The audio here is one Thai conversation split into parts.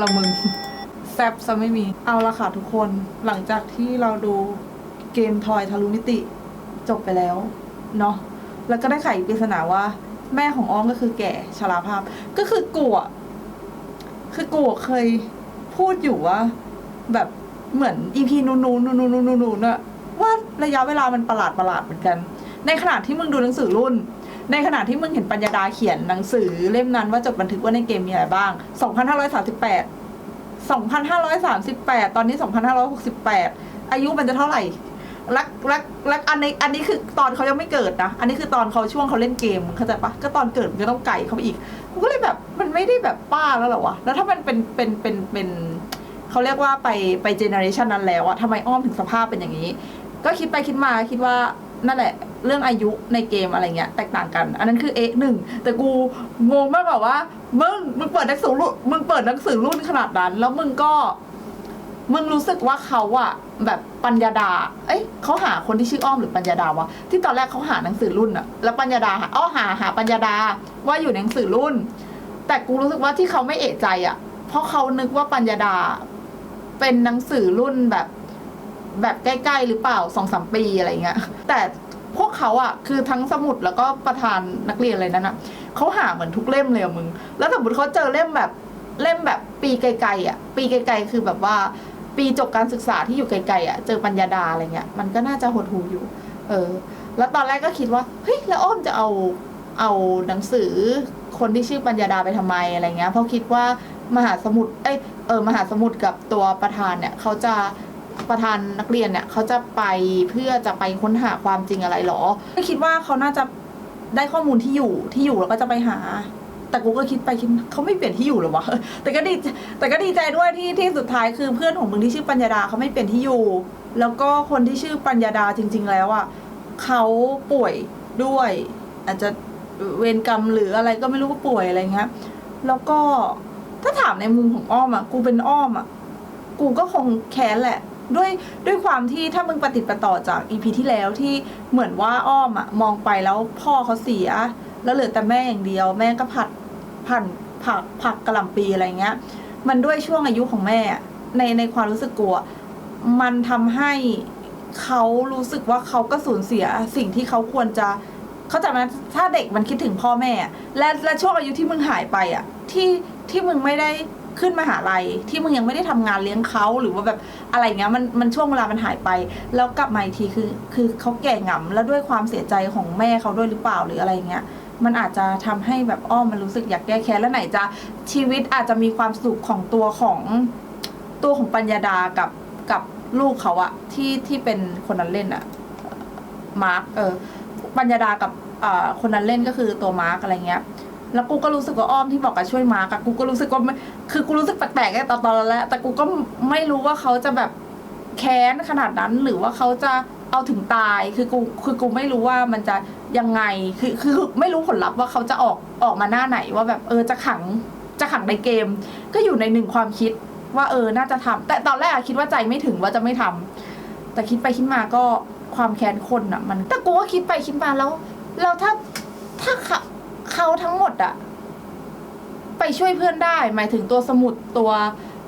ละมึงแซบซะไม่มีเอาละค่ะทุกคนหลังจากที่เราดูเกมทอยทะลุมิติจบไปแล้วเนาะแล้วก็ได้ไขปริศนาว่า แม่ของอ้อมก็คือแก่ชราภาพ ก็คือกูอะคือกูเคยพูดอยู่ว่า แบบเหมือนอีพีนูนูนูนูนูนูนูน่ะว่าระยะเวลามันประหลาดประหลาดเหมือนกัน ในขณะที่มึงดูหนังสือรุ่น ในขณะที่มึงเห็นปัญญาดาเขียนหนังสือเล่มนั้นว่าจดบันทึกว่าในเกมมีอะไรบ้าง 2538 2538 ตอนนี้ 2568 อายุมันจะเท่าไหร่รักรักรักอันนี้อันนี้คือตอนเขายังไม่เกิดนะ อันนี้คือตอนเขาช่วงเขาเล่นเกมเข้าใจปะก็ตอนเกิดมันก็ต้องไก่เขาไปอีกกูก็เลยแบบมันไม่ได้แบบป้าแล้วหรอวะแล้วถ้ามันเป็นเป็นเป็นเป็นเขาเรียกว่าไปไปเจเนอเรชันนั้นแล้วอะทำไมอ้อมถึงสภาพเป็นอย่างนี้ ก็คิดไปคิดมาคิดว่านั่นแหละ เรื่องอายุในเกมอะไรเงี้ยแตกต่างกัน อันนั้นคือเอ็กหนึ่งแต่กูงงมากแบบว่ามึงมึงเปิดหนังสือรุ่นมึงเปิดหนังสือรุ่นขนาดนั้น แล้วมึงก็มึงรู้สึกว่าเขาอะแบบปัญญาดา เอ้ยเขาหาคนที่ชื่ออ้อมหรือปัญญาดาวะที่ตอนแรกเขาหาหนังสือรุ่นอะแล้วปัญญาดาหาอ้อหาหาปัญญาดาว่าอยู่ในหนังสือรุ่น แต่กูรู้สึกว่าที่เขาไม่เอะใจอะเพราะเขานึกว่าปัญญาดา เป็นหนังสือรุ่นแบบ แบบใกล้ๆหรือเปล่าสองสามปีอะไรเงี้ยแต่ พวกเขาอะคือทั้งสมุดแล้วก็ประธานนักเรียนอะไรนั้นอะเขาหาเหมือนทุกเล่มเลยอะมึง แล้วสมมติเขาเจอเล่มแบบเล่มแบบปีไกลๆอะปีไกลๆคือแบบว่า ปีจบการศึกษาที่อยู่ไกลๆอะเจอปัญญาดาอะไรเงี้ยมันก็น่าจะหดหูอยู่ เออ แล้วตอนแรกก็คิดว่าเฮ้ยแล้วอ้อมจะเอาเอาหนังสือคนที่ชื่อปัญญาดาไปทำไมอะไรเงี้ยเพราะคิดว่ามหาสมุทรเอ้ยเออมหาสมุทรกับตัวประธานเนี่ยเขาจะ ประธานนักเรียนเนี่ยเขาจะไปเพื่อจะไปค้นหาความจริงอะไรหรอก็คิดว่าเขาน่าจะได้ข้อมูลที่อยู่ที่อยู่แล้วก็จะไปหา แต่กูก็คิดไปคิดมาเขาไม่เปลี่ยนที่อยู่หรอวะแต่ก็ดีแต่ก็ดีใจด้วยที่ที่สุดท้ายคือเพื่อนของมึงที่ชื่อปัญญาดาเขาไม่เปลี่ยนที่อยู่ แล้วก็คนที่ชื่อปัญญาดาจริง ๆ แล้วอะเขาป่วยด้วย อาจจะเวรกรรมหรืออะไรก็ไม่รู้ก็ป่วยอะไรเงี้ยแล้วก็ถ้าถามในมุมของอ้อมอะ กูเป็นอ้อมอะ กูก็คงแค้นแหละ ด้วยด้วยความที่ถ้ามึงปฏิดประต่อจากอีพีที่แล้วที่เหมือนว่าอ้อมอะมองไปแล้วพ่อเขาเสีย แล้วเหลือแต่แม่อย่างเดียว แม่ก็ผัดผันผักผักกระหล่ำปีอะไรเงี้ย มันด้วยช่วงอายุของแม่อะในในความรู้สึกกลัว มันทำให้เขารู้สึกว่าเขาก็สูญเสียสิ่งที่เขาควรจะ เขาใจไหมถ้าเด็กมันคิดถึงพ่อแม่อะและและช่วงอายุที่มึงหายไปอะที่ที่มึงไม่ได้ ขึ้นมหาลัยที่มึงยังไม่ได้ทำงานเลี้ยงเขาหรือว่าแบบอะไรเงี้ยมันมันช่วงเวลามันหายไป แล้วกลับมาอีกทีคือ คือเขาแก่หงำแล้วด้วยความเสียใจของแม่เขาด้วยหรือเปล่าหรืออะไรเงี้ยมันอาจจะทำให้แบบอ้อมมันรู้สึกอยากแก้แค้นแล้วไหนจะชีวิตอาจจะมีความสุขของตัวของตัวของปัญญาดากับกับลูกเขาอะที่ที่เป็นคนนั้นเล่นอะมาร์กเออปัญญาดากับอ่าคนนั้นเล่นก็คือตัวมาร์กอะไรเงี้ยแล้วกูก็รู้สึกว่าอ้อมที่บอกกับช่วยมาร์กอะกูก็รู้สึกว่า คือกูรู้สึกแปลกๆแค่ตอนตอนแล้วแต่กูก็ไม่รู้ว่าเขาจะแบบแค้นขนาดนั้น หรือว่าเขาจะเอาถึงตาย คือกูคือกูไม่รู้ว่ามันจะยังไง คือคือไม่รู้ผลลัพธ์ว่าเขาจะออกออกมาหน้าไหนว่าแบบเออจะขังจะขังในเกม ก็อยู่ในหนึ่งความคิดว่าเออน่าจะทำแต่ตอนแรกอะคิดว่าใจไม่ถึงว่าจะไม่ทำแต่คิดไปคิดมาก็ความแค้นคนอะมันแต่กูก็คิดไปคิดมาแล้วแล้วถ้าถ้าเขาเขาทั้งหมดอะ ไปช่วยเพื่อนได้ หมายถึงตัวสมุดตัว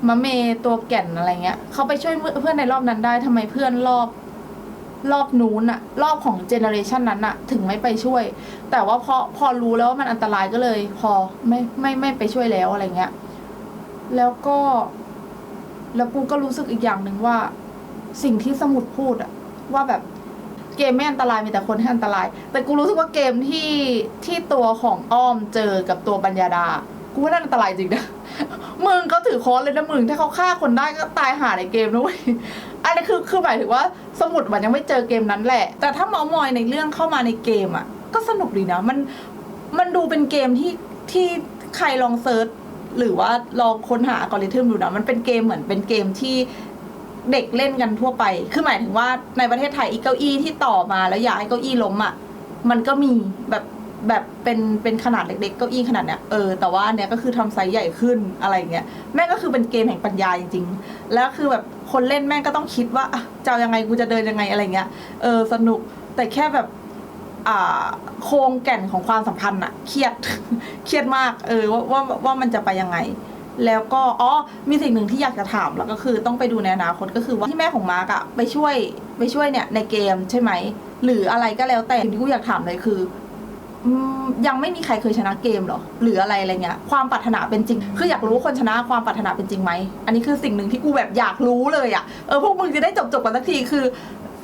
มะเมตัวแก่นอะไรเงี้ยเขาไปช่วยเพื่อนในรอบนั้นได้ทำไมเพื่อนรอบรอบนู้นอะรอบของเจเนอเรชันนั้นอะถึงไม่ไปช่วย แต่ว่าพอพอรู้แล้วว่ามันอันตรายก็เลย พอไม่ไม่ไม่ไปช่วยแล้วอะไรเงี้ย แล้วก็ แล้วกูก็รู้สึกอีกอย่างหนึ่งว่า สิ่งที่สมุดพูดอะว่าแบบเกมไม่อันตรายมีแต่คนที่อันตราย แต่กูรู้สึกว่าเกมที่ที่ตัวของอ้อมเจอกับตัวปัญญาดา กูว่านั่นอันตรายจริงนะมึงเขาถือค้อนเลยนะมึงถ้าเขาฆ่าคนได้ก็ตายหาในเกมด้วยอันนี้คือคือหมายถึงว่าสมุดมันยังไม่เจอเกมนั้นแหละ แต่ถ้าเมามอยในเรื่องเข้ามาในเกมอะ ก็สนุกดีนะ มันมันดูเป็นเกมที่ที่ใครลองเซิร์ชหรือว่าลองค้นหาอัลกอริทึมดูนะ มันเป็นเกมเหมือนเป็นเกมที่เด็กเล่นกันทั่วไป คือหมายถึงว่าในประเทศไทยอีเก้าอี้ที่ต่อมาแล้วอยากให้เก้าอี้ล้มอะ มันก็มีแบบ แบบเป็นเป็นขนาดเล็กๆเก้าอี้ขนาดเนี้ยเออแต่ว่าอันเนี้ยก็คือทำไซส์ใหญ่ขึ้นอะไรเงี้ยแม่งก็คือเป็นเกมแห่งปัญญาจริงๆ แล้วคือแบบคนเล่นแม่งก็ต้องคิดว่าอะจะเอายังไงกูจะเดินยังไงอะไรเงี้ยเออสนุกแต่แค่แบบอ่าโครงแก่นของความสัมพันธ์อะเครียด เครียดมากเออว่าว่าว่ามันจะไปยังไง แล้วก็อ๋อมีสิ่งหนึ่งที่อยากจะถามแล้วก็คือต้องไปดูในอนาคตก็คือว่าที่แม่ของมาร์กอะไปช่วยไปช่วยเนี่ยในเกมใช่ไหมหรืออะไรก็แล้วแต่สิ่งที่กูอยากถามเลยคือ อืมยังไม่มีใครเคยชนะเกมเหรอหรืออะไรอะไรเงี้ย ความปรารถนาเป็นจริง คืออยากรู้ว่าคนชนะความปรารถนาเป็นจริงไหม อันนี้คือสิ่งหนึ่งที่กูแบบอยากรู้เลยอะเออพวกมึงจะได้จบจบกันสักทีคือ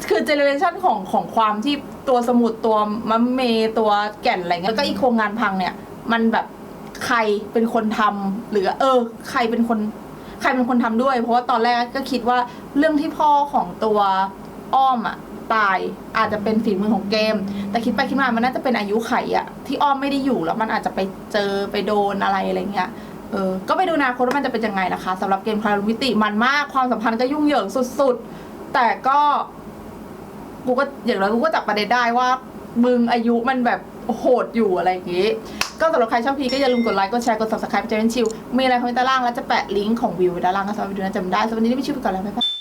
คือเจเนเรชันของของความที่ตัวสมุดตัวมัมเมตัวแก่นอะไรเงี้ยแล้วก็อีโครงงานพังเนี่ย มันแบบใครเป็นคนทำหรือเออ ใครเป็นคน ใครเป็นคนทำด้วย เพราะว่าตอนแรกก็คิดว่าเรื่องที่พ่อของตัวอ้อมอะ ตาย อาจจะเป็นฝีมือของเกม แต่คิดไปคิดมามันน่าจะเป็นอายุไขอะที่อ้อมไม่ได้อยู่แล้วมันอาจจะไปเจอไปโดนอะไรอะไรเงี้ยเออก็ไปดูนาคตว่ามันจะเป็นยังไงนะคะสำหรับเกมคาร์มิติมันมากความสัมพันธ์ก็ยุ่งเหยิงสุดๆ แต่ก็กูก็อย่างน้อยกูก็จับประเด็นได้ว่า มึงอายุมันแบบโหดอยู่อะไรอย่างงี้ ก็สำหรับใครชอบพีก็อย่าลืมกดไลค์กดแชร์กด subscribe เจนชิวมีอะไรคอมเมนต์ด้านล่างแล้วจะแปะลิงก์ของวิวด้านล่างก็สามารถไปดูนะจำได้สำหรับวันนี้ไม่ชื่อไปก่อนแล้วบ๊ายบาย